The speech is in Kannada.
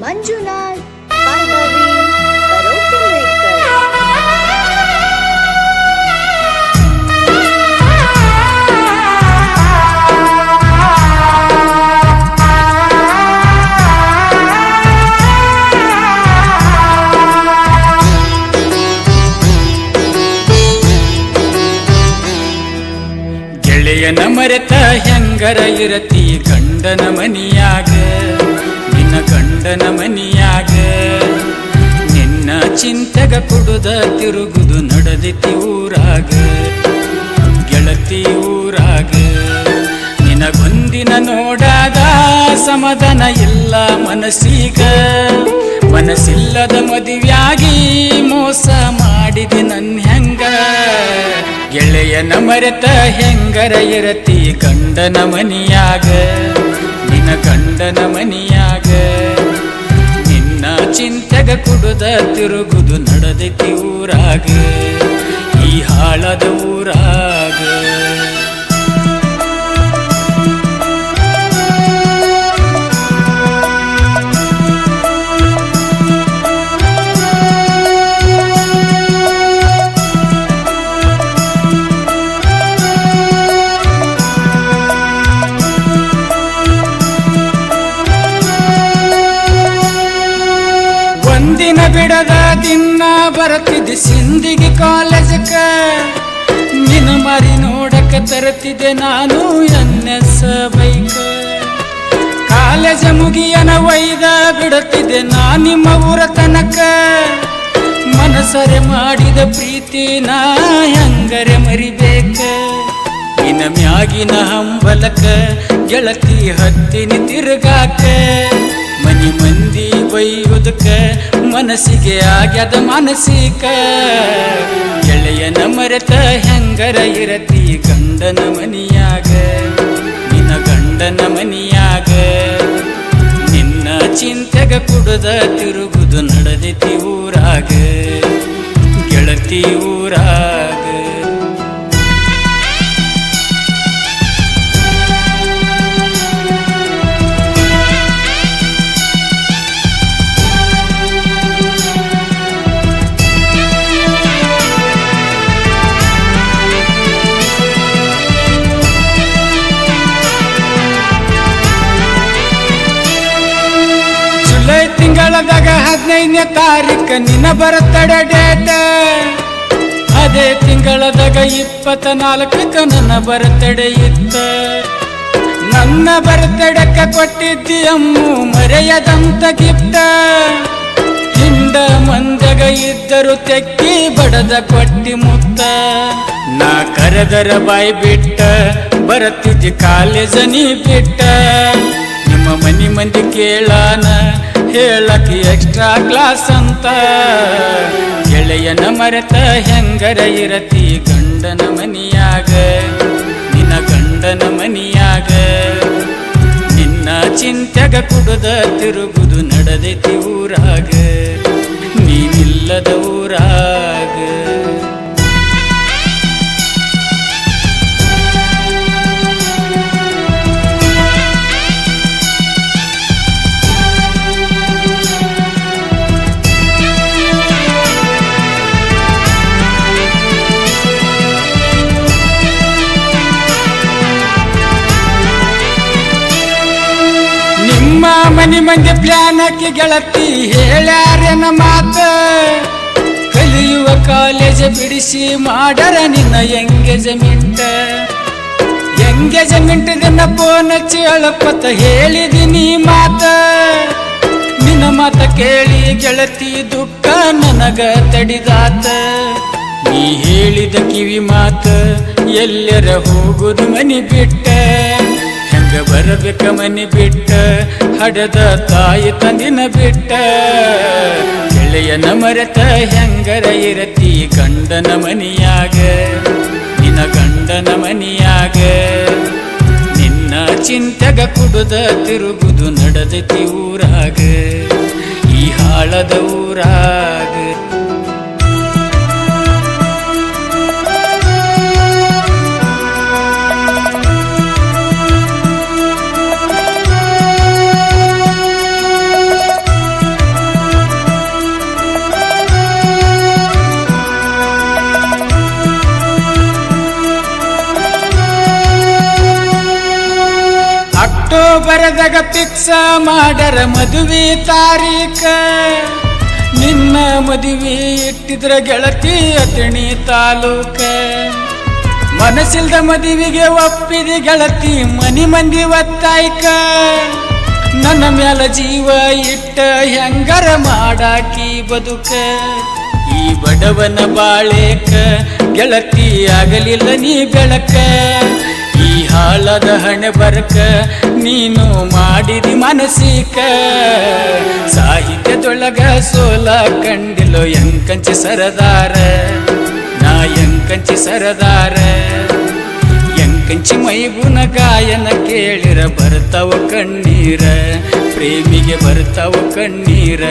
ಮಂಜುನಾಥ್ ಬಾಂಧವಿ ಕರೋಕೆ ಮೇಕರ್ ಗೆಳೆಯನ ಮರೆತ ಹೆಂಗರ ಇರತಿ ಗಂಡನ ಮನಿಯಾಗ. ನಿನ್ನ ಗಂಡನ ಮನಿಯಾಗ. ನಿನ್ನ ಚಿಂತೆಗ ಕುಡುದ ತಿರುಗುದು ನಡೆದಿತಿ ಊರಾಗ. ಗೆಳತಿ ಊರಾಗ. ನಿನಗೊಂದಿನ ನೋಡಾದ ಸಮದನ ಇಲ್ಲ ಮನಸ್ಸೀಗ. ಮನಸ್ಸಿಲ್ಲದ ಮದುವೆಯಾಗಿ ಮೋಸ ಮಾಡಿದೆ ನನ್ನ ಹೆಂಗ. ಗೆಳೆಯನ ಮರೆತ ಹೆಂಗರ ಇರತಿ ಗಂಡನ ಮನಿಯಾಗ. ನಿನ್ನ ಗಂಡನ ಮನಿಯಾಗ. ಚಿಂತೆಗ ಕುಡುದ ತಿರುಗುದು ನಡೆದೈತಿ ಊರಾಗ ಈ ಹಾಳದ ದಿನ ಬರುತ್ತಿದ್ದೆ ಸಿಂದಿಗೆ ಕಾಲೇಜಕ್ಕ ನಿನ್ನ ಮರಿ ನೋಡಕ್ಕೆ ತರುತ್ತಿದ್ದೆ ನಾನು ಎನ್ ಎಸ್ ಬೈಕ್. ಕಾಲೇಜ ಮುಗಿಯನ ಒಯ್ದ ಬಿಡುತ್ತಿದ್ದೆ ನಾ ನಿಮ್ಮ ಊರ ತನಕ. ಮನಸರೆ ಮಾಡಿದ ಪ್ರೀತಿ ನಾ ಹೆಂಗರೆ ಮರಿಬೇಕ. ನಿನ್ನ ಮ್ಯಾಗಿನ ಹಂಬಲಕ ಗೆಳತಿ ಹತ್ತಿನ ತಿರುಗಾಕ. ಮನಿ ಮಂದಿ ಬೈಯುವುದಕ್ಕ ಮನಸ್ಸಿಗೆ ಆಗ್ಯದ ಮಾನಸಿಕ. ಗೆಳೆಯನ ಮರೆತ ಹೆಂಗರ ಇರತಿ ಗಂಡನ ಮನಿಯಾಗ? ನಿನ್ನ ಗಂಡನ ಮನಿಯಾಗ? ನಿನ್ನ ಚಿಂತೆಗ ಕುಡದ ತಿರುಗುದು ನಡೆದಿತಿ ಊರಾಗ. ಗೆಳತಿ ಊರಾಗ. ತಿಂಗಳದಾಗ ಹದಿನೈದನೇ ತಾರೀಕ ನಿನ್ನ ಬರ್ತಡ ಡೇಟ್ ಅದೇ ತಿಂಗಳದಾಗ ಇಪ್ಪತ್ತ ನಾಲ್ಕಕ್ಕ ನನ್ನ ಬರ್ತಡೆ ಇತ್ತ. ನನ್ನ ಬರ್ತಡಕ್ಕೆ ಕೊಟ್ಟಿದ್ದೀಯಮ್ಮು, ಮರೆಯದಂತ ಗಿಪ್ತ ಹಿಂಡ ಮಂದಗ ಇದ್ದರು ತೆಕ್ಕಿ ಬಡದ ಕೊಟ್ಟಿ ಮುತ್ತ. ನಾ ಕರೆದರ ಬಾಯಿ ಬಿಟ್ಟ, ಬರತ್ತಿದ್ದಿ ಕಾಲೇಜ ನೀ ಬಿಟ್ಟ. ನಿಮ್ಮ ಮನಿ ಮಂದಿ ಕೇಳಾನ ಹೇಳಕ್ಕೆ ಎಕ್ಸ್ಟ್ರಾ ಕ್ಲಾಸ್ ಅಂತ. ಗೆಳೆಯನ ಮರೆತ ಹೆಂಗರ ಇರತಿ ಗಂಡನ ಮನಿಯಾಗ? ನಿನ್ನ ಗಂಡನ ಮನಿಯಾಗ? ನಿನ್ನ ಚಿಂತೆಗ ಕುಡದ ತಿರುಗುದು ನಡೆದೈತಿ ಊರಾಗ. ನೀನಿಲ್ಲದ ಮನಿ ಮಂದಿ ಪ್ಲಾನ್ ಹಾಕಿ ಗೆಳತಿ ಹೇಳ್ಯಾರೇನ ಮಾತ. ಕಲಿಯುವ ಕಾಲೇಜ್ ಬಿಡಿಸಿ ಮಾಡರ ನಿನ್ನ ಎಂಗೇಜ್ಮೆಂಟ್. ಎಂಗೇಜ್ಮೆಂಟ್ ದಿನ ಫೋನ್ ಚೇಳಪ್ಪತ್ತ ಹೇಳಿದಿನಿ ಮಾತ. ನಿನ್ನ ಮಾತ ಕೇಳಿ ಗೆಳತಿ ದುಃಖ ನನಗ ತಡಿದಾತ. ನೀ ಹೇಳಿದ ಕಿವಿ ಮಾತ ಎಲ್ಲರ ಹೋಗುದು ಮನಿ ಬಿಟ್ಟ. ಬರಬೇಕ ಮನಿ ಬಿಟ್ಟ, ಹಡದ ತಾಯಿ ತಂದಿನ ಬಿಟ್ಟ. ಗೆಳೆಯನ ಮರೆತ ಹೆಂಗರ ಇರತಿ ಗಂಡನ ಮನಿಯಾಗ? ನಿನ ಗಂಡನ ಮನಿಯಾಗ? ನಿನ್ನ ಚಿಂತೆಗ ಕುಡುದ ತಿರುಗುದು ನಡೆದತಿ ಊರಾಗ. ಈ ಹಾಳದ ಊರಾಗ ಡೇಟ್ನಾಗ ಪಿಕ್ಸ ಮಾಡರ ಮದುವೆ ತಾರೀಕ. ನಿನ್ನ ಮದುವೆ ಇಟ್ಟಿದ್ರ ಗೆಳತಿ ಅತಣಿ ತಾಲೂಕ. ಮನಸ್ಸಿಲ್ದ ಮದುವಿಗೆ ಒಪ್ಪಿದ ಗೆಳತಿ ಮನಿ ಮಂದಿ ಒತ್ತಾಯ್ಕ. ನನ್ನ ಮ್ಯಾಲ ಜೀವ ಇಟ್ಟ ಹೆಂಗರ ಮಾಡಾಕಿ ಬದುಕ. ಈ ಬಡವನ ಬಾಳೇಕ ಗೆಳತಿ ಆಗಲಿಲ್ಲ ನೀ ಬೆಳಕ. ಈ ಹಾಳದ ಹಣೆ ಬರ್ಕ, ನೀನು ಮಾಡಿದಿ ಮನಸಿಕ ಸಾಹಿತ್ಯದೊಳಗ ಸೋಲ ಕಂಡಿಲೋ ಎಂಕಂಚಿ ಸರದಾರ. ನಾ ಎಂಕಂಚಿ ಸರದಾರ. ಎಂಕಂಚಿ ಮೈಗುನ ಗಾಯನ ಕೇಳಿರ, ಬರ್ತಾವ ಕಣ್ಣೀರ. ಪ್ರೇಮಿಗೆ ಬರ್ತಾವ ಕಣ್ಣೀರ.